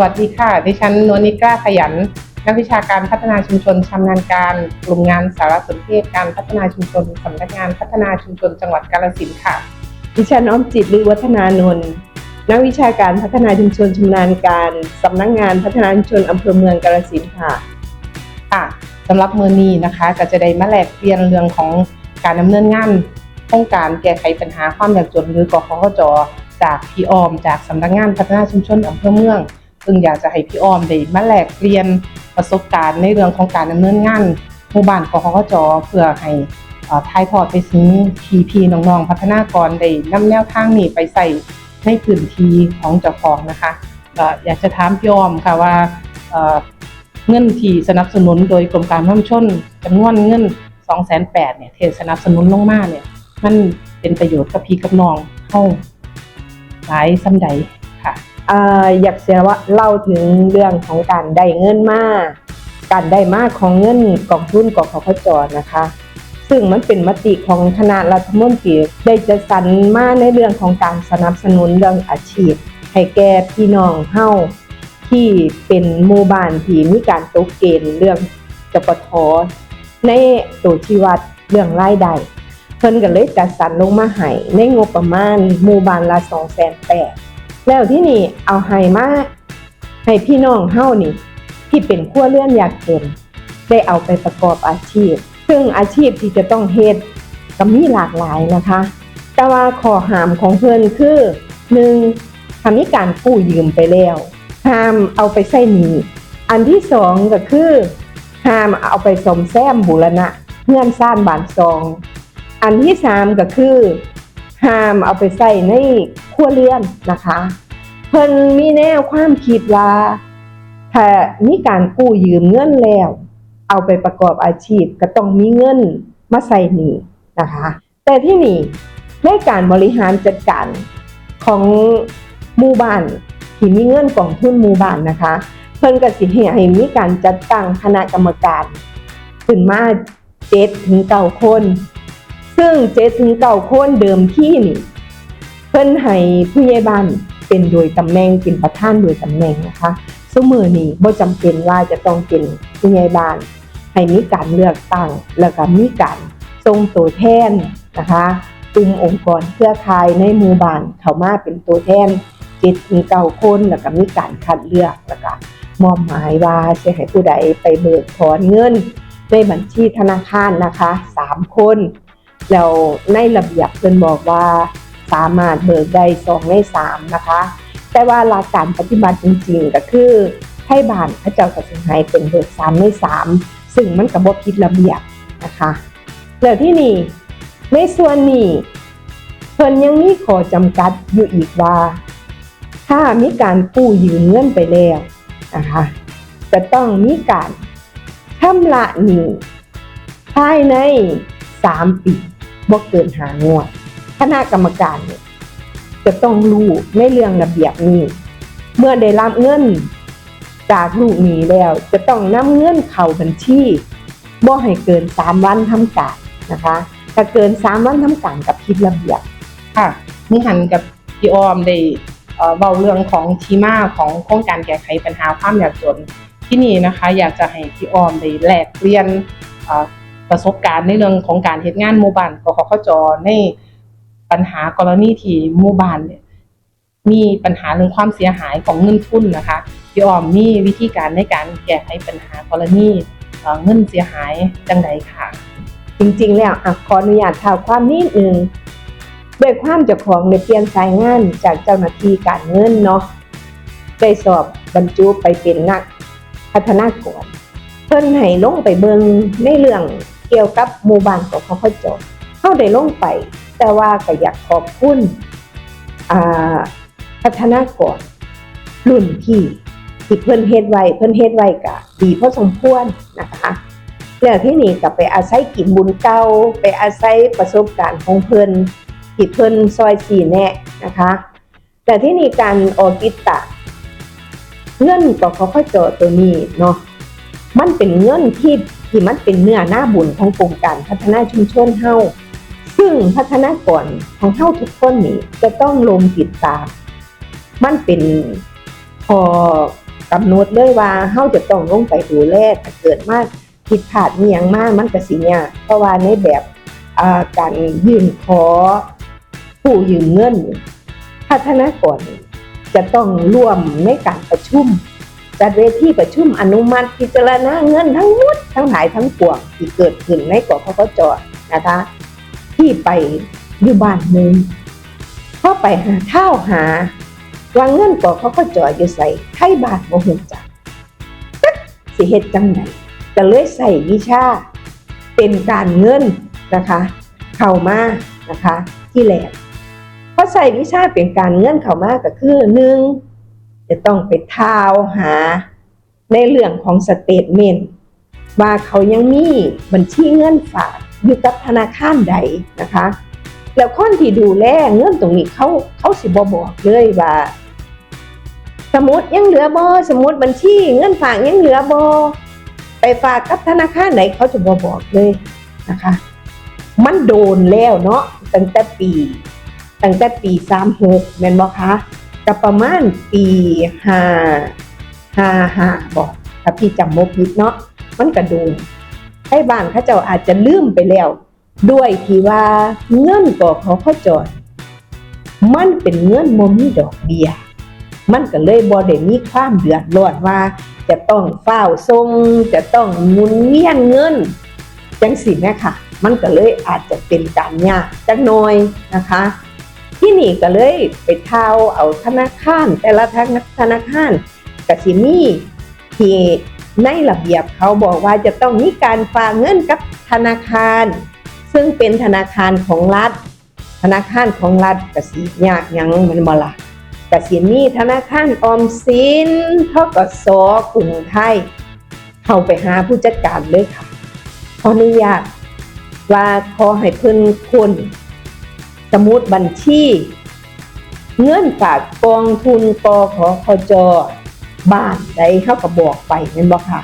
วัสดีค่ะ ดิฉันนวลนิกล้าขยัน นักวิชาการพัฒนาชุมชนชำนาญการ กลุ่มงานสารสนเทศการพัฒนาชุมชนสำนักงานพัฒนาชุมชนจังหวัดกาฬสินธุ์ค่ะ ดิฉันอ้อมจิตลือวัฒนานนท์นักวิชาการพัฒนาชุมชนชำนาญการสำนักงานพัฒนาชุมชนอำเภอเมืองกาฬสินธุ์ค่ะค่ะสำหรับมือนี้นะคะก็จะได้มาแลกเปลี่ยนเรื่องของการดำเนินงานโครงการแก้ไขปัญหาความยากจนหรือกขคจจากพี่ออม จากสำนักงานพัฒนาชุมชนอำเภอเมือง ซึ่งอยากจะให้พี่ออมได้มาแลกเปลี่ยนประสบการณ์ในเรื่องของการดำเนินงานหมู่บ้านกขคจเพื่อให้เอ่อถ่ายทอดไปถึงพีพีน้องๆ พัฒนากรได้นำแนวทางนี้ไปใส่ในพื้นที่ของเจ้าของนะคะก็อยากจะถามพี่ออมค่ะว่าเอ่อเงินที่สนับสนุนโดยกรมการพัฒนาชนจำนวนเงิน2 8 0 0 0เนี่ยเทสนับสนุนลงมาเนี่ย มันเป็นประโยชน์กับพี่กับน้องเฮาหลายสำใด อยากเสียว่าเล่าถึงเรื่องของการได้เงินมาก การได้มากของเงินกองทุนกองขพจนะคะ ซึ่งมันเป็นมติของคณะรัฐมนตรีได้จะสรรมาในเรื่องของการสนับสนุนเรื่องอาชีพ ให้แก่พี่น้องเฮาที่เป็นหมู่บ้านที่มีการตกเกณฑ์เรื่องจปทในตัวชีวัดเรื่องรายได้เพิ่นก็เลยจัดสรรลงมาให้ในงบประมาณหมู่บ้านละ2 8 0 0 0 แล้วที่นี่เอาให้มาให้พี่น้องเฮานี่ ที่เป็นขั้วเลื่อนอยากจนได้เอาไปประกอบอาชีพ ซึ่งอาชีพที่จะต้องเฮ็ดก็มีหลากหลายนะคะ แต่ว่าข้อห้ามของเพิ่อนคือ 1. ถ้ามีการกู้ยืมไปแล้วห้ามเอาไปใช้หนี้อันที่สองก็คือห้ามเอาไปสมแซมบูรณะเงื่อนซ่านบานซอง อันที่สามก็คือห้ามเอาไปใส่ใน วเรือนนะคะ เพิ่นมีแนวความคิดว่าถ้ามีการกู้ยืมเงินแล้ว เอาไปประกอบอาชีพก็ต้องมีเงินมาใส่หนี้นะคะ แต่ที่นี่ในการบริหารจัดการของหมู่บ้านที่มีเงินกองทุนหมู่บ้านนะคะ เพิ่นก็สิให้มีการจัดตั้งคณะกรรมการขึ้นมาเจ็ดถึงเก้าคน ซึ่งเจ็ดถึงเก้าคนเดิมที่นี่ เพิ่นให้ผู้ใหญ่บ้านเป็นโดยตำแหน่งเป็นประธานโดยตำแหน่งนะคะสมือนี้บ่จำเป็นว่าจะต้องเป็นผู้ใหญ่บ้าน ให้มีการเลือกตั้ง แล้วก็มีการทรงตัวแทนนะคะกลุ่มองค์กรเครือข่ายในหมู่บ้านเข้ามาเป็นตัวแทนเจ็ดถึงเก้าคนแล้วก็มีการคัดเลือกแล้วก็มอบหมายว่าจะให้ผู้ใดไปเบิกถอนเงินในบัญชีธนาคารนะคะสามคน แล้วในระเบียบเพิ่นบอกว่า สามารถเบิกได้สองในสามนะคะ แต่ว่าหลักการปฏิบัติจริงๆ ก็คือให้บานพระเจ้าตัดสินให้เป็นเบิกสามในสามซึ่งมันกับบผิดระเบียบนะคะแล้วที่นี่ในส่วนนี้เพิ่นยังมีข้อจำกัดอยู่อีกว่า ถ้ามีการกู้ยืมเงินไปแล้วนะคะจะต้องมีการชำระหนี้ภายใน 3 ปีบ่เกินหางวด คณะกรรมการเนี่ยจะต้องรู้ในเรื่องระเบียบนี้ เมื่อได้รับเงินจากลูกหนี้แล้ว จะต้องนำเงินเข้าบัญชีบ่ให้เกิน3วันทำการนะคะ ถ้าเกิน3วันทำการกับผิดระเบียบค่ะนี่หันกับพี่ออมได้เอ่อเว้าเรื่องของทีมาของโครงการแก้ไขปัญหาความยากจนที่นี่นะคะ อยากจะให้พี่ออมได้แลกเปลี่ยนประสบการณ์ในเรื่องของการเฮ็ดงานหมู่บ้านกขคจใน ปัญหากรณีที่หมู่บ้านเนี่ยมีปัญหาเรื่องความเสียหายของเงินทุนนะคะพี่ออมมีวิธีการในการแก้ไขปัญหากรณีเเงินเสียหายจังใดค่ะ จริงๆ แล้วอขออนุญาตข่าวความนิดนึงด้วยความเจ้าของในเปลี่ยนสายงานจากเจ้าหน้าที่การเงินเนาะได้สอบบรรจุไปเป็นนักพัฒนากรเพิ่นให้ลงไปเบิงในเรื่องเกี่ยวกับหมู่บ้านของเขาเขาจบเข้าได้ลงไป แต่ว่าก็อยากขอบคุณอ่าพัฒนากรรุ่นพี่ที่เพิ่นเฮ็ดไว้เพิ่นเฮ็ดไว้ก็ดีพอสมควรนะคะแล้วที่นี่ก็ไปอาศัยกินบุญเก่าไปอาศัยประสบการณ์ของเพิ่นที่เพิ่นซอยสี่แนะนะคะ แต่ที่นี่การออกิตะเงินก็เขาค่อยเจอตัวนี้เนาะมันเป็นเงินที่ที่มันเป็นเนื้อหน้าบุญของโครงการพัฒนาชุมชนเฮา ซึ่งพัฒนากรของเฮาทุกคนนี่จะต้องลงติดตาม มันเป็นพอกำหนดเลยว่าเฮาจะต้องลงไปดูแลถ้าเกิดมาผิดพลาดมียงมากมันก็สิยากเพราะว่าในแบบการยื่นขอผู้ยืมเงิน พัฒนากรจะต้องร่วมในการประชุมจัดเวทีประชุมอนุมัติพิจารณาเงินทั้งหมดทั้งหลายทั้งปวงที่เกิดขึ้นในกพกจนะคะ ที่ไปอยู่บ้านหนึ่งเขาไปหาข้าวหาว่าเงินกพกจอยู่ใส่ไทยบาทบ่ฮู้จักจักสิเฮ็ดจังไดก็เลยใส่วิชา เป็นการเงินนะคะ เข้ามานะคะที่แหลกเพราะใส่วิชาเป็นการเงินเข้ามาก็คือหนึ่งจะต้องไปท้าวหา ในเรื่องของสเตทเมนต์ว่าเขายังมีบัญชีเงินฝาก อยู่กับธนาคารใดนะคะ แล้วคนที่ดูแลเงินตรงนี้เขาเขาสิบบอกเลยว่าสมมติยังเหลือบอสมมติบัญชีเงินฝากยังเหลือบอไปฝากกับธนาคารไหนเขาจะบอบอกเลยนะคะ มันโดนแล้วเนาะตั้งแต่ปีตั้งแต่ปีสามหกแม่นบอคะก็ประมาณปีห้าห้าห้าบอกถ้าพี่จำโมผิดเนาะมันกระดูน ให้บ้านเขาเจ้าอาจจะลืมไปแล้ว ด้วยที่ว่าเงินก่อเขาเขาจอด มันเป็นเงินมมีดอกเบี้ยมันก็เลยบ่ได้มีความเดือดร้อนว่า จะต้องเฝ้าทรงจะต้องหมุนเวียนเงินจังสิแม่ค่ะ มันก็เลยอาจจะเป็นการยากจักหน่อยนะคะ ที่นี่ก็เลยไปเท่าเอาธนาคาร แต่ละธนาคารกสิมีที่ ในระเบียบเขาบอกว่าจะต้องมีการฝากเงินกับธนาคาร ซึ่งเป็นธนาคารของรัฐ ธนาคารของรัฐกสิยากยังมันบ่ละกสิมีธนาคารออมสินทกสกรุงไทย เข้าไปหาผู้จัดการเลยค่ะขออนุญาตว่าขอให้เพิ่นคนสมุดบัญชี เงื่อนฝากกองทุนกขอคจ บ้านใดเขาก็บอกไปแม่นบอกค่ะ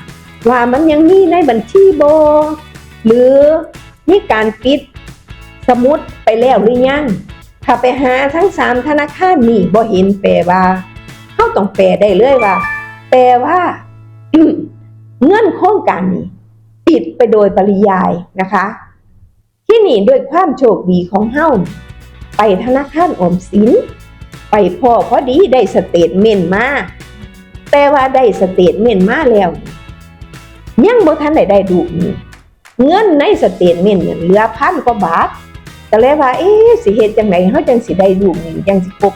ว่ามันยังมีในบัญชีโบหรือมีการปิดสมุดไปแล้วหรือยังถ้าไปหาทั้งสามธนาคารนี่บ่เห็นแปลว่าเขาต้องแปลได้เลยว่า แปลว่าเงื่อนโครงการนี้ปิดไปโดยปริยายนะคะ ที่นี่ด้วยความโชคดีของเฮาไปธนาคารออมสิน ไปพ่อพอดีได้สเตทเมนต์มา แต่ว่าได้สเตทเมนต์มาแล้วยังบ่ทันได้ได้ดูนี่เงินในสเตทเมนต์เนี่ยเหลือพันกว่าบาทก็เลยว่าเอ๊ะสิเฮ็ดจังไดเฮาจังสิได้ดูนี่จังสิครบ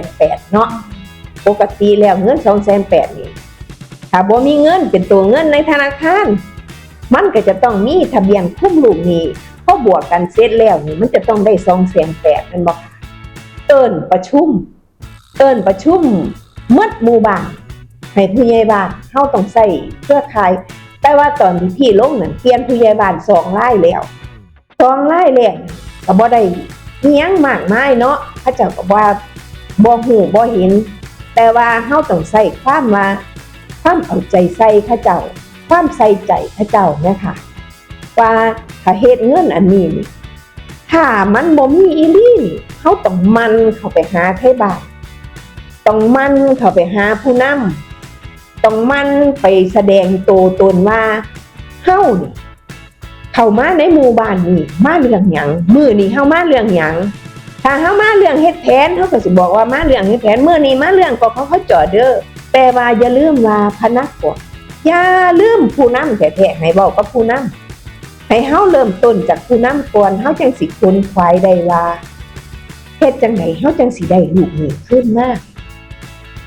208,000เนาะปกติแล้วเงิน208,000นี่ถ้าบ่มีเงินเป็นตัวเงินในธนาคาร มันก็จะต้องมีทะเบียนคุ้มลูกนี้พอบวกกันเสร็จแล้วนี่มันจะต้องได้สองแสนแปดมันบอกค่เอิญประชุม เอิญประชุมเมื่อหมู่บ้าน ให้ผู้ใหญ่บ้านเข้าต้องใส่เครือข่าย แต่ว่าตอนที่พี่ลงนั่นเปลี่ยนผู้ใหญ่บ้านสองไล่แล้วสองไล่แล้วก็บ่ได้เฮียงมากมายเนาะพระเจ้าก็ว่าบ่หูบ่เห็น แต่ว่าเฮาต้องใส่ความว่าความเอาใจใส่เข้าเจ้า ความใส่ใจเข้าเจ้าเนี่ยค่ะ ว่าถ้าเฮ็ดเงินอันนี้นี่ถ้ามันบ่มีอีลีนี่เขาต้องมันเข้าไปหาไทบ้านต้องมันเข้าไปหาผู้นำ ต้องมั่นไปแสดงตัวตนว่าเฮานี่เข้ามาในหมู่บ้านนี่มาเรื่องหยังมือนี้เฮามาเรื่องหยังถ้าเฮามาเรื่องเฮ็ดแผนเฮาก็สิบอกว่ามาเรื่องเฮ็ดแผนมือนี้มาเรื่องก็เขาเขาจอดเด้อแต่ว่าอย่าลืมว่าพนักงาอย่าลืมผู้นำแท้ๆให้เว้ากับผู้นำให้เฮาเริ่มต้นจากผู้นำก่อนเฮาจังสิค้นควายได้ว่าเฮ็ดจังไดเฮาจังสิได้ลูกนี้ขึ้นมาเพ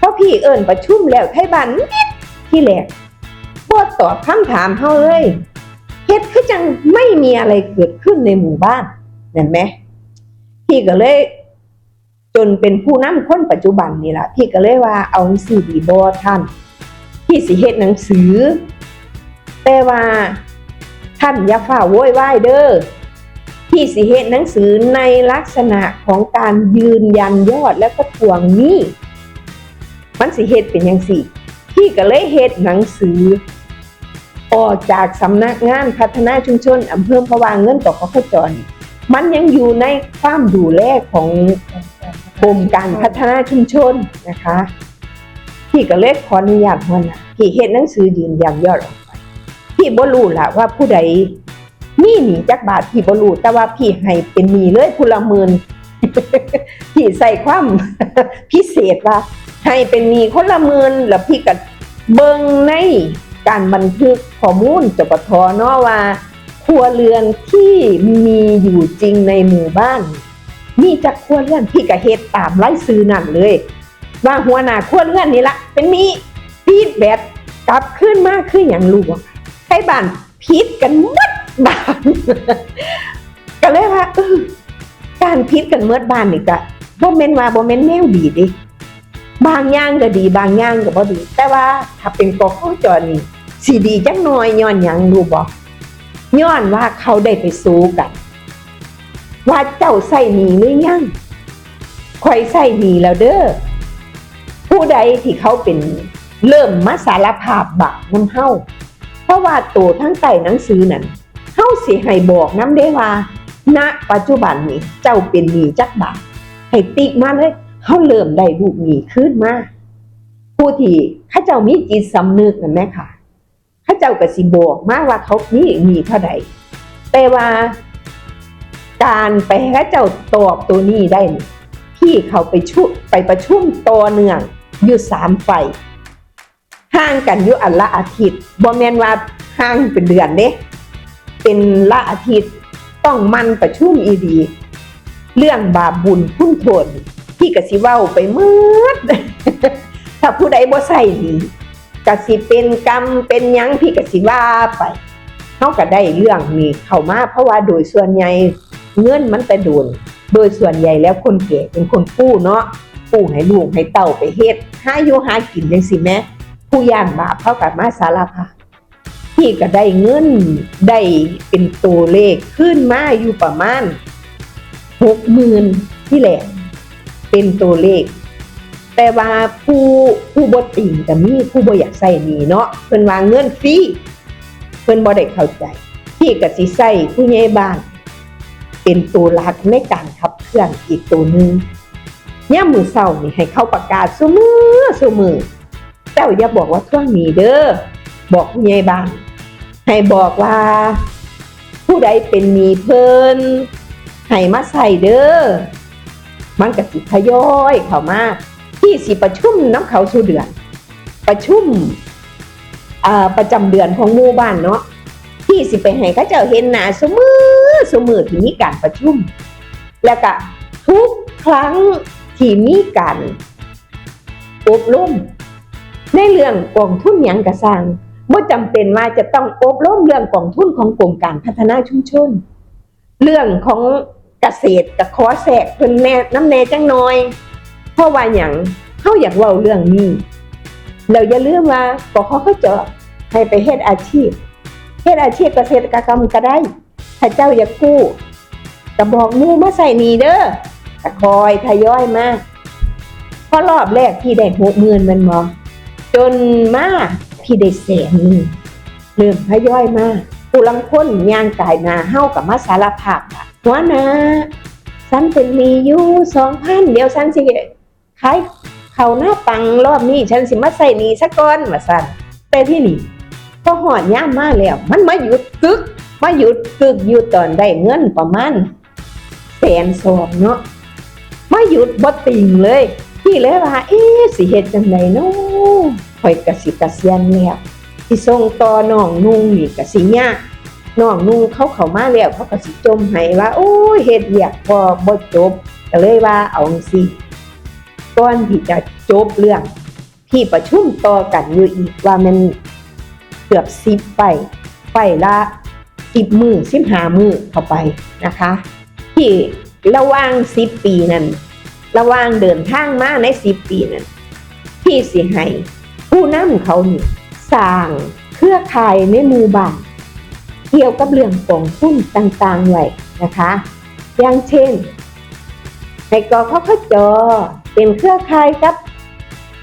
ราะพี่เอิ้นประชุมแล้วไทบ้านนิดที่แรกบ่ตอบคำถามเฮาเลยเฮ็ดคือจังไม่มีอะไรเกิดขึ้นในหมู่บ้านเห็นไหมพี่ก็เลย จนเป็นผู้นำคนปัจจุบันนี่ล่ะพี่ก็เลยว่าเอาจังซี่ดีบ่ท่านพี่สิเฮ็ดหนังสือ แต่ว่าท่านอย่าฝ่าโวยวายเด้อที่สิเฮ็ดหนังสือในลักษณะของการยืนยันยอดและก็ทวงหนี้ มันสิเฮ็ดเป็นยังสี่ พี่ก็เลยเฮ็ดหนังสือ ออกจากสำนักงานพัฒนาชุมชนอำเภอพะวางเงินต่อขขจรมันยังอยู่ในความดูแลของกรมการพัฒนาชุมชนนะคะทพี่ก็เลยขออนุญาตหัวหน้าพี่เฮ็ดหนังสือยืนยันยอดออกไปพี่บ่รู้ล่ะว่าผู้ใดมีหนีจักบาทพี่บ่รู้แต่ว่าพี่ให้เป็นหนีเลยผู้ละหมื่นพี่ใส่ความพิเศษว่า ให้เป็นหนี้คนละหมื่นแล้วพี่ก็เบิ่งในการบันทึกข้อมูลจปทเนาะว่าครัวเรือนที่มีอยู่จริงในหมู่บ้าน มีจักครัวเรือนพี่ก็เฮ็ดตามไล่ซื้อนั่นเลย ว่าหัวหน้าครัวเรือนนี่ละเป็นมีฟีดแบ็กกลับขึ้นมาคืออย่างรู้ว่าให้บ้านพิษกันมดบ้านก็เลยว่าการพิษกันเมื่บ้านนี่ก็บ่แม่นว่าบ่แม่นแนวดีดิ บางอย่างก็ดี บางอย่างก็บ่ดี แต่ว่าถ้าเป็นกข้อจอนี่สิดีจักหน่อยย้อนหยังรู้บ่ย้อนว่าเขาได้ไปสู้กัน ว่าเจ้าใส่หนีหรือยังข่อยใส่หนีแล้วเด้อผู้ใดที่เขาเป็นเริ่มมาสารภาพบาปน้ำเฮาเพราะว่าตัวทั้งใต้หนังสือนั่นเฮาสิให้บอกน้ำได้ว่า ณปัจจุบันนี้เจ้าเป็นหนี้จักบาทให้ติ๊กมาเลย เฮาเริ่มได้ลูกหนี้ขึ้นมาผู้ที่ข้าเจ้ามีจิตสำนึกนั่นแหมค่ะข้าเจ้าก็สิบอกมากว่าเขามีหนี้เท่าใดแต่ว่าการไปให้าเจ้าตอบตัวนี้ได้นี่พี่เขาไปชุไปประชุมต่อเนื่องอยู่สามไฟห่างกันอยู่อันละอาทิตย์บ่แมนว่าห่างเป็นเดือนเด้เป็นละอาทิตย์ต้องมันประชุมอีดี เรื่องบาปบุญพุ่นโทน พี่กสิเว้าไปมืดถ้าผู้ใดบ่ใส่ดีกสิเป็นกรรมเป็นยังพี่กสิว่าไปเขาก็ได้เรื่องนี้เข้ามาเพราะว่าโดยส่วนใหญ่เงินมันแต่โดน โดยส่วนใหญ่แล้วคนแก่เป็นคนกู้เนาะกู้ให้ลูกให้เต่าไปเฮ็ดหาอยู่หากินจังสิแม่ผู้ย่านบาปเขากับมาสารภาพพี่ก็ได้เงินได้เป็นตัวเลขขึ้นมาอยู่ประมาณหกหมื่นที่แหละ เป็นตัวเลข แต่ว่าผู้ผู้บ่ติ่งก็มีผู้บ่อยากใส่หนี้เนาะเพิ่นว่าเงินฟรีเพิ่นบ่ได้เข้าใจพี่ก็สิใส่ผู้ใหญ่บ้าน เป็นตัวหลักในการขับเคลื่อนอีกตัวหนึงย่ามมือเศร้านี่ให้เขาประกาศซุมือซุมือเจ้าอย่าบอกว่าท่วงนี้เด้อบอกผู้ใหญ่บ้านให้บอกว่า ผู้ใดเป็นหนี้เพิ่นให้มาใส่เด้อ มันก็สิทยอยเข้ามาที่สิประชุมน้ำเขาสู่เดือน ประชุมอ่าประจำเดือนของหมู่บ้านเนาะที่สิไปให้เขาเจ้าเห็นหน้าสมือสมือที่มีการประชุม แล้วก็ทุกครั้งที่มีการอบรมในเรื่องกองทุนหยังกระสร้างไม่จำเป็นว่าจะต้องอบรมเรื่องกองทุนของกรมการพัฒนาชุมชน เรื่องของ กษตรกับขอแสกเพิ่นแน่น้ำแน่จังน้อย เพราะว่าอย่างเขาอยากเว้าเรื่องนี้เราอย่าลืมว่าปกเขาเจาะให้ไปเฮ็ดอาชีพเฮ็ดอาชีพเกษตรกรรมก็ได้ถ้าเจ้าอยากกู้ก็บอกหมูมาใส่หนีเด้อก็คอยทยอยมาพราะรอบแรกพี่ได้หกหมื่นมันมอจนมาพี่ได้แสนหนึ่งเริ่มทยอยมาผู้ลังคนย่างกายหนาเฮากับมาสารภาพอะ หัวหนะฉันเป็นมีอยู่สองพันเดี๋ยวฉันสิขายเขาหน้าปังรอบนี้ฉันสิมาใส่นี้ซะก่อนว่าซั่นแต่ที่นี่พอหอดย่ามมาแล้ว มันมาหยุดกึก มาหยุดกึกอยู่ตอนได้เงินประมาณแสนสองเนาะมาหยุดบ่ติงเลย พี่เลยว่า เอ๊สิเฮ็ดจังไดเนาะข่อยก็สิเกษียณแล้วสิส่งต่อน้องนุ่งนี่ก็สิยาก น้องนุ่งเขาเข้ามาแล้วเขาก็สิจมให้ว่า โอ้ยเฮ็ดเวียกพอบ่จบก็เลยว่าเอาจังซี่ก่อนที่จะจบเรื่อง ที่ประชุมต่อกันอยู่อีกว่ามันเกือบสิบไปไปละสิบมือสิบหามือเข้าไปนะคะ ที่ระหว่างสิบปีนั้นระหว่างเดินทางมาในสิบปีนั้นที่สิให้ผู้นำเขานี่สร้างเครือข่ายในหมู่บ้าน เกี่ยวกับเรื่องกองทุนต่างๆไว้นะคะ อย่างเช่นให้กพขจอเป็นเครือข่ายกับ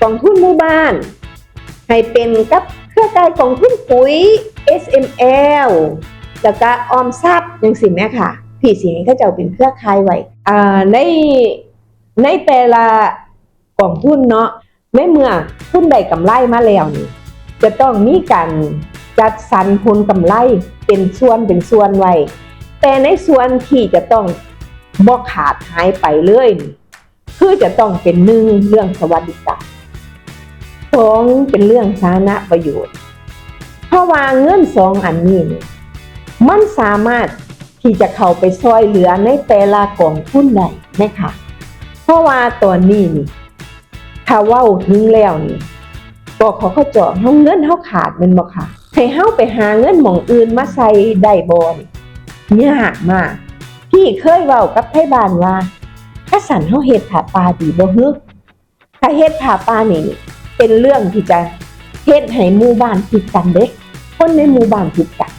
กองทุนหมู่บ้าน ให้เป็นกับเครือข่ายกองทุนปุ๋ย SML แล้วก็ออมทรัพย์อยังสิแม่ค่ะพี่สิให้เขาเจ้าเป็นเครือข่ายไว้ในในแต่ละกองทุนเนาะในเมื่อคุณได้กำไรมาแล้วนี่จะต้องมีการจัดสรรผลกำไร เป็นส่วนเป็นส่วนไว้ แต่ในส่วนที่จะต้องบ่ขาดหายไปเลยคือจะต้องเป็นหนึ่งเรื่องสวัสดิการสองเป็นเรื่องสาธารณประโยชน์ เพราะว่าเงินสองอันนี้ มันสามารถที่จะเข้าไปซอยเหลือในแต่ละกองทุนได้ไหมคะเพราะว่าตอนนี้นี่ถ้าว้าถึงแล้วนี่ก็ขาเขาเจาะเฮาเงินเฮาขาดมันบ่ค่ะ ให้เฮาไปหาเงินหม่องอื่นมาใส่ได้บ่นี่ยากมาก พี่เคยเว้ากับไทบ้านว่าถ้าสันเฮาเฮ็ดผาปาดีบ่ฮึถ้าเฮ็ดผาปานี่เป็นเรื่องที่จะเฮ็ดให้หมู่บ้านผิดกันเด้คนในหมู่บ้านผิดกัน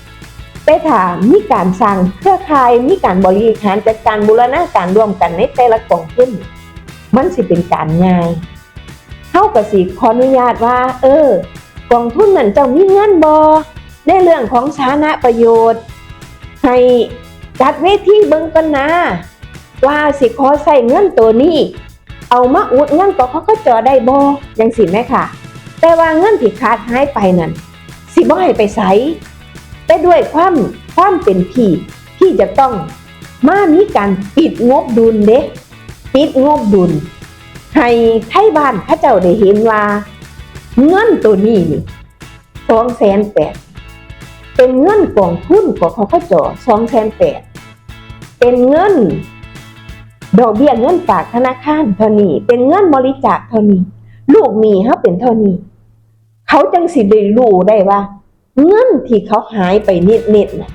แต่ถ้ามีการสร้างเครือข่ายมีการบริหารจัดการบูรณาการร่วมกันในแต่ละกองทุนมันสิเป็นการง่ายเท่ากับสิขออนุญาตว่า เออ กองทุนนั่นเจ้ามีเงินบอในเรื่องของสาธารณประโยชน์ ให้จัดเวทีเบิ่งกันนะว่าสิขอใส่เงินตัวนี้ เอามาอุดเงินก็เขาก็จอได้บอยังสิแม่ค่ะ แต่ว่าเงินที่ขาดหายไปนั่นสิบ่ให้ไปใสแต่ด้วยความความเป็นพี่ที่จะต้องมามีการปิดงบดุลเด้ปิดงบดุลให้ไทยบ้านเข้าเจ้าได้เห็นว่า เงินตัวนี้นี่สองแสนแปดเป็นเงินกองทุนของเขาเขาจอสองแสนแปดเป็นเงิน ดอกเบี้ยเงินฝากธนาคารเท่านี้ เป็นเงินบริจาคเท่านี้ ลูกหนี้เขาเป็นเท่านี้ เขาจังสิได้รู้ได้ว่า เงินที่เขาหายไปนิดๆน่ะ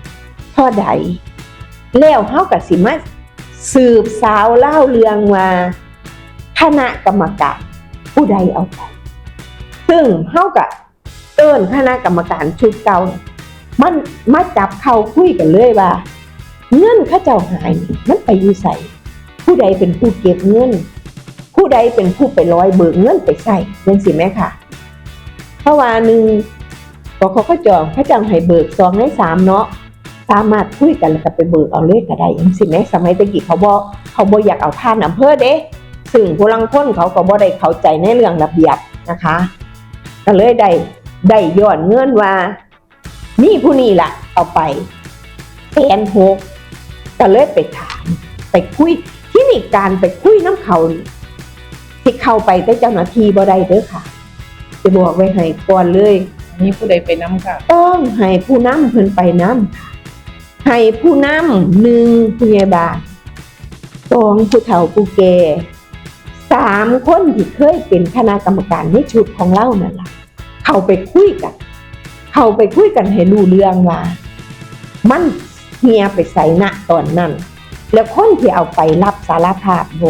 เท่าใดแล้วเขากับสิมาสืบสาวเล่าเรื่องว่าคณะกรรมการผู้ใดเอาไป ซึ่งเท่ากับเอิ้นคณะกรรมการชุดเก่ามันมาจับเขาคุยกันเลยว่า เงินข้าเจ้าหายมันไปอยู่ใส่ผู้ใดเป็นผู้เก็บเงิน ผู้ใดเป็นผู้ไปร้อยเบิกเงินไปใส่ยังสิแม่ค่ะเพราะว่าหนึ่งก็เขาก็จองเขาเจองให้เบิกสองในสามเนาะสามารถคุยกันแล้วก็ไปเบิกเอาเลยก็ได้ยังสิแม่สมัยตะกี้เขาบอกเขาบอกอยากเอาท่านอำเภอเด้ซึ่งผู้ลังคนเขาก็บ่ได้เข้าใจในเรื่องระเบียบนะคะ ก็เลยได้ได้ย้อนเงินว่านี่ผู้นี้ล่ะ เอาไปแสนหกก็เลยไปถาม ไปคุยที่นี่การไปคุยน้ำเขานี่ที่เข้าไปแต่เจ้าหน้าที่บ่ได้เด้อค่ะ จะบอกไว้ให้ก่อนเลยมีผู้ใดไปนํค่ะ ต้องให้ผู้นำเพิ่นไปนำค่ะให้ผู้นำหนึ่งผู้ใหญ่บ้านสองผู้เฒ่าผู้แก่สามคนที่เคยเป็นคณะกรรมการในชุดของเรานั่นล่ะ เข้าไปคุยกัน เข้าไปคุยกันให้รู้เรื่องว่า มันเฮียไปใส่ณตอนนั้น แล้วคนที่เอาไปรับสารภาพโบ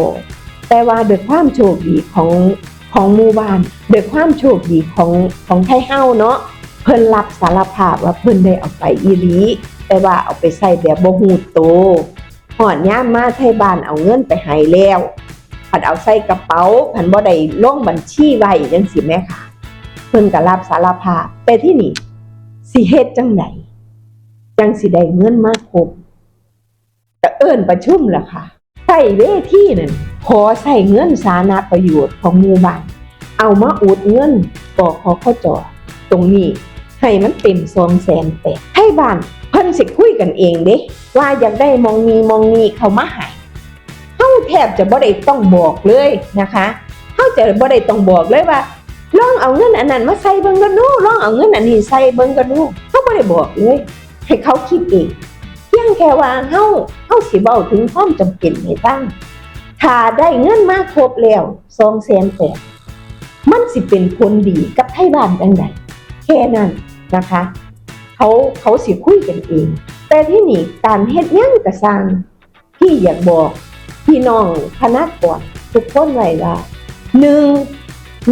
แต่ว่าโดวยความโชคดีของของหมู่บ้านโดวยความโชคดีของของไทเฮาเนาะเพิ่นรับสารภาพว่าเพิ่นได้เอาไปอีหลีแต่ว่าเอาไปใส่แบบบ่ฮู้โตหอดย่ามมาไทยบ้านเอาเงินไปให้แล้วผัดเอาใส่กระเป๋าผันบ่ได้ลงบัญชีไว้จังซี่แม่ค่ะ เพิ่นก็รับสารภาพแต่ที่นี่สิเฮ็ดจังไดจังสิได้เงินมาครบก็เอิ้นประชุมล่ะค่ะใส่เวทีนั่นขอใส่เงินสาธารณประโยชน์ของหมู่บ้านเอามาอุดเงินกขอข้าจอตรงนี้ให้มันเต็มสองแสนแปดให้บ้านเพิ่นสิคุยกันเองเด้ว่าอยากได้มองมีมองมีเขามาให้เฮาแทบจะบ่ได้ต้องบอกเลยนะคะเฮาจะบ่ได้ต้องบอกเลยว่า ลองเอาเงินอันนั้นมาใส่เบิ่งกันดูลองเอาเงินอันนี้ใส่เบิ่งกันดูเฮาบ่ได้บอกเลย ให้เขาคิดเองเพียงแค่ว่าเฮาเฮาสิเว้าถึงความจำเป็นให้ตั้งถ้าได้เงินมาครบแล้ว2แสนแปดมันสิเป็นผลดีกับไทบ้านจังไดแค่นั้นนะคะ เขาเขาสิคุยกันเอง แต่ที่นี่การเฮ็ดยังกระสร้างพี่อยากบอกพี่น้องคณะก่อนทุกคนไว้ว่าหนึ่ง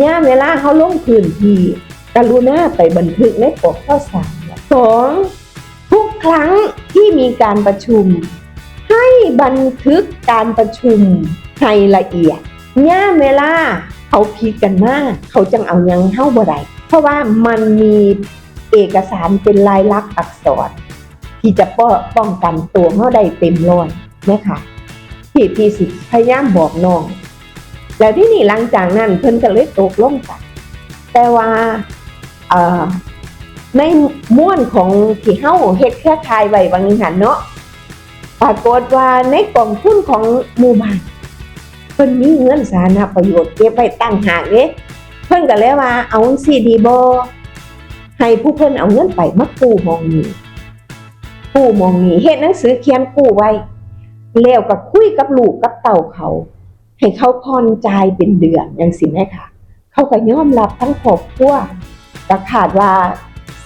ย่ามเวลาเขาลงพื้นที่กรุณาไปบันทึกในปกข้อสารสองทุกครั้งที่มีการประชุม ให้บันทึกการประชุมให้ละเอียดย่ามเวลาเขาพีดกันมาก เขาจังเอายังเข้าบ่ได้เพราะว่ามันมีเอกสารเป็นลายลักษณ์อักษร ที่จะป้อป้องกันตัวเขาได้เต็มร้อยนะคะที่พี่สิพยายามบอกน้อง แล้วที่นี่หลังจากนั้นเพิ่นก็เลยตกลงกันแต่ว่าในม่วนของที่เฮาเฮ็ดเครือข่ายไว้บางนึงหันเนาะปรากฏว่าในกองทุนของหมู่บ้านเพิ่นมีเงินสาธารณประโยชน์เก็บไว้ตั้งหากเด้เพิ่นก็เลยว่าเอาจั่งซี่ดีบ่ให้ผู้เพิ่นเอาเงินไปมากู้มองนี้กู้มองนี้เฮ็ดหนังสือเขียนกู้ไว้แล้วก็คุยกับลูกกับเต่าเขา ให้เขาผ่อนจ่ายเป็นเดือนอย่างสิแม่ค่ะ เขาก็ยอมรับทั้งครอบครัวก็ขาดว่า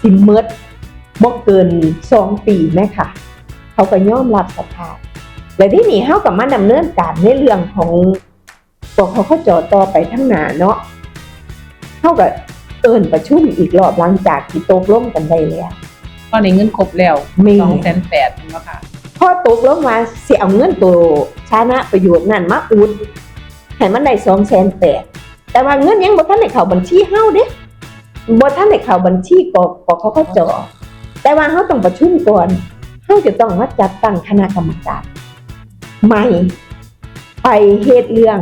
สิเมิดบ่เกินสองปีแม่ค่ะ เขาก็ยอมรับสภาพและที่นี่เฮากับมาดำเนินการในเรื่องของตัวเขาเขาจอต่อไปทั้งหน้าเนาะเฮาก็เอิ้นประชุมอีกรอบหลังจากที่ตกลงกันได้แล้วก็ในเงินครบแล้วมีสองแสนแปดเนาะค่ะพอตกลงมาสิเอาเงินตัวชานะประโยชน์นั่นมาอุด ให้มันได้สองแสนแปดแต่ว่าเงินยังบ่ทันได้เข้าบัญชีเฮาเด้บ่ทันได้เข้าบัญชีกกกเขาจอแต่ว่าเฮาต้องประชุมก่อนเฮาจะต้องมาจัดตั้งคณะกรรมการใหม่ไปเฮ็ดเรื่อง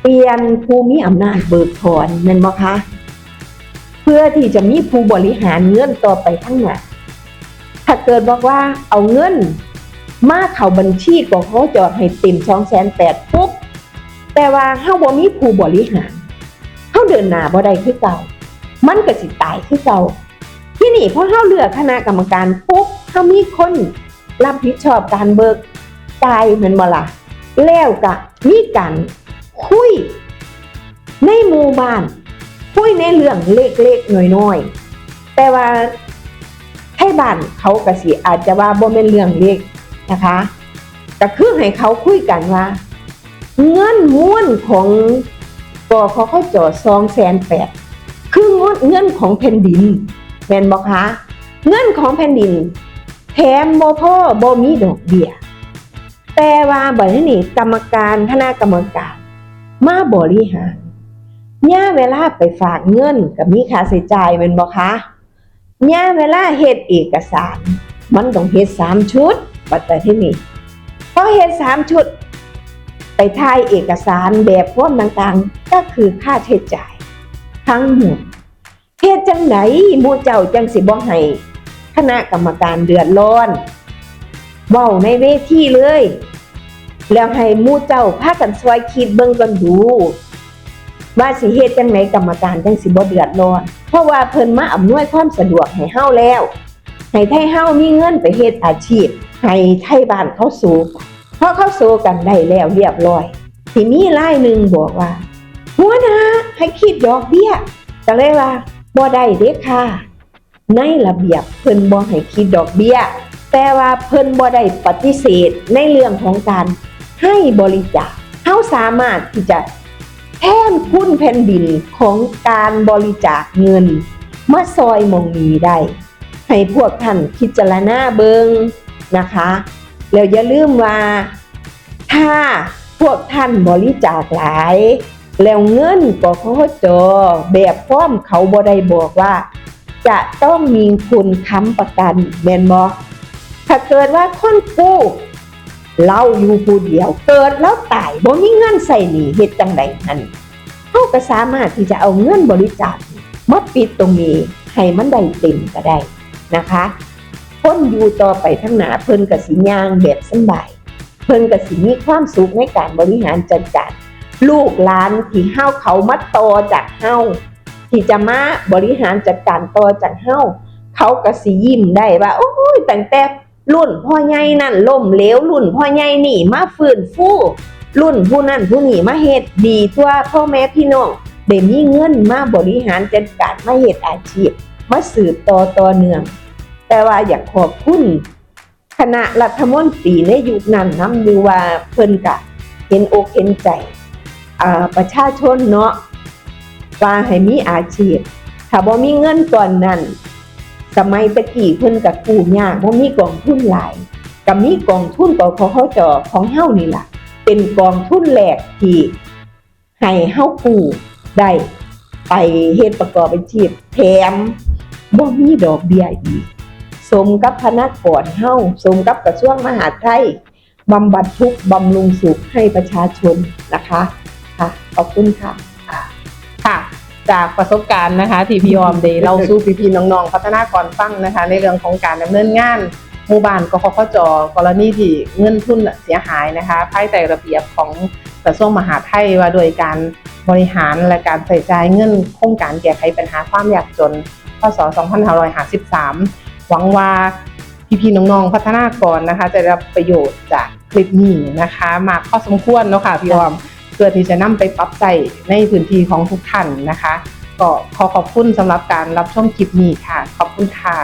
เปลี่ยนผู้มีอำนาจเบิกถอนแม่นบ่คะเพื่อที่จะมีผู้บริหารเงินต่อไปข้งหน้าถ้าเกิดบอกว่าเอาเงินมาเข้าบัญชีของเขาจอดให้เต็ม2 8 0 0 0ปุ๊บ แต่ว่าเฮาบ่มีผู้บริหารเฮาเดินหน้าบ่ได้คือเก่า มันก็สิตายคือเก่า ที่นี่พอเฮาเลือกคณะกรรมการปุ๊บเฮามีคนรับผิดชอบการเบิกจ่ายแม่นบ่ล่ะแล้วก็มีการคุย ในหมู่บ้าน คุยในเรื่องเล็กๆน้อยๆแต่ว่าให้บ้านเขาก็สิอาจจะว่าบ่แม่นเรื่องเล็กนะคะก็คือให้เขาคุยกันว่า เงินม้วนของกอขขจ2แสนแปดคือเงินเงินของแผ่นดินแม่นบ่คะเงินของแผ่นดิน แถมบ่พอบมีดอกเบี้ยแต่ว่าบัดนี้กรรมการคณะกรรมการมาบริหารย่าเวลาไปฝากเงินกับมีค่าใช้จ่ายแม่นบ่คะย่าเวลาเฮ็ดเอกสาร มันต้องเฮ็ดสามชุดบัต่ที่นี่พอเฮ็ดสามชุด ไปถ่ายเอกสารแบบพร้อมต่างๆ ก็คือค่าใช้จ่าย ทั้งหมดเฮ็ดจังไหนมู่เจ้าจังสิบ่ให้คณะกรรมการเดือดร้อนเว้าในเวทีเลย แล้วให้มู่เจ้าพากันซอยคิดเบิ่งกันดูว่าสิเฮ็ดจังไหนกรรมการจังสิบ่เดือดร้อน เพราะว่าเพิ่นมาอำนวยความสะดวกให้เฮาแล้วให้ไทเฮามีเงินไปเฮ็ดอาชีพ ให้ไทบ้านเขาสู้เพราะเข้าสู้กันได้แล้วเรียบร้อยทีนี้รายหนึ่งบอกว่า หัวหน้าให้คิดดอกเบี้ยก็เลยว่าบ่ได้เด้ค่ะ ในระเบียบเพิ่นบ่ให้คิดดอกเบี้ย แต่ว่าเพิ่นบ่ได้ปฏิเสธในเรื่องของการให้บริจาคเฮาสามารถที่จะแทนคุณแผ่นดินของการบริจาคเงินมาซอยมองนี้ได้ ให้พวกท่านพิจารณาเบิงนะคะ แล้วอย่าลืมว่า ถ้าพวกท่านบริจาคหลาย แล้วเงินกขจแบบพร้อมเขาบ่ได้บอกว่า จะต้องมีคุณค้ำประกันแม่นบ่ถ้าเกิดว่าคนกู้เราอยู่ผู้เดียว เกิดแล้วตายบ่มีเงินใส่หนีเฮ็ดจังไดหั่นเฮาก็สามารถที่จะเอาเงินบริจาคมาปิดตรงนี้ให้มันได้เต็มก็ได้นะคะ คนอยู่ต่อไปทั้งหนาเพิ่นก็สิย่างแบบสบาย เพิ่นก็สิมีความสุขในการบริหารจัดการลูกหลานที่เฮาเขามาต่อจากเฮาที่จะมาบริหารจัดการต่อจากเฮาเขาก็สิยิ้มได้ว่า โอ้ยตั้งแต่รุ่นพ่อใหญ่นั่นล่มเหลวรุ่นพ่อใหญ่นี่มาฟื้นฟูรุ่นผู้นั่นผู้นี่มาเฮ็ดดีทั่วพ่อแม่พี่น้องได้มีเงินมาบริหารจัดการมาเฮ็ดอาชีพมาสืบต่อต่อเนื่อง แต่ว่าอยากขอบคุณคณะรัฐมนตรีในยุคนั้นนำอยู่ว่าเพิ่นกะเห็นอกเห็นใจประชาชนเนาะว่าให้มีอาชีพ ถ้าบ่มีเงินตอนนั้น สมัยตะกี้เพิ่นกับกู้ยากบ่มีกองทุนหลายก็มีกองทุนกขเขาจอของเฮานี่ล่ะ เป็นกองทุนแรกที่ให้เฮากู้ได้ไปเฮ็ดประกอบอาชีพแถมบ่มีดอกเบี้ยอีก สมกับพนักงานเฮาสมกับกระทรวงมหาดไทยบำบัดทุกบำรุงสุขให้ประชาชนนะคะค่ะขอบคุณค่ะค่ะ จากประสบการณ์นะคะที่พี่ออมได้เราสู้พี่ๆน้องๆ พัฒนากรฟังนะคะ ในเรื่องของการดำเนินงานหมู่บ้านกคขจกรณีที่เงินทุนเสียหายนะคะภายใต้ระเบียบของกระทรวงมหาดไทยว่าโดยการบริหารและการใส่ใจเงินโครงการแก้ไขปัญหาความยากจนพศ 2553 หวังว่าพี่ๆน้องๆพัฒนากรนะคะ จะได้รับประโยชน์จากคลิปนี้นะคะมากพอสมควรเนาะค่ะพี่ออมเพื่อที่จะนำไปปรับใช้ในพื้นที่ของทุกท่านนะคะ ก็ขอขอบคุณสำหรับการรับชมคลิปนี้ค่ะ ขอบคุณค่ะ